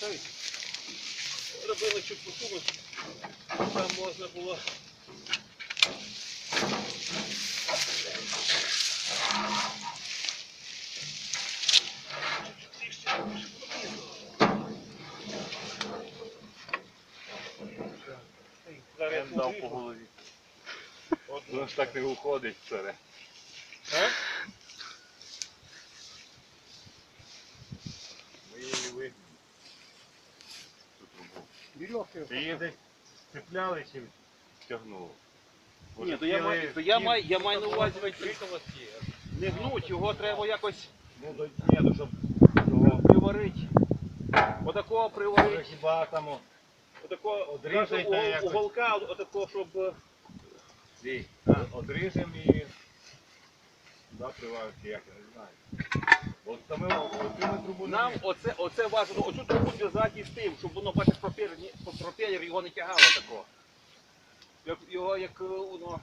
ставити. Робили чуть посуму, там можна було. Я дав по голові. Воно ж так не уходить царе. А? Ми її вигнали. Цю трубу. Вірьовки. Ти її десь цепляли чи тягнули? Ні, то я маю, то я маю, я маю на увазі не гнуть, його треба якось Ну, до, ні, то щоб того, приварити. Отакого приварити. хіба там о, Отакого Одрізайте угол- якось. уголка, отакого, щоб е, свій, одріжемо і да, приварки, як я не знаю. От там нам оце, оце важливо, оцю трубу зв'язати з тим, щоб воно бачиш пропелер, його не тягало такого. Як його як е, воно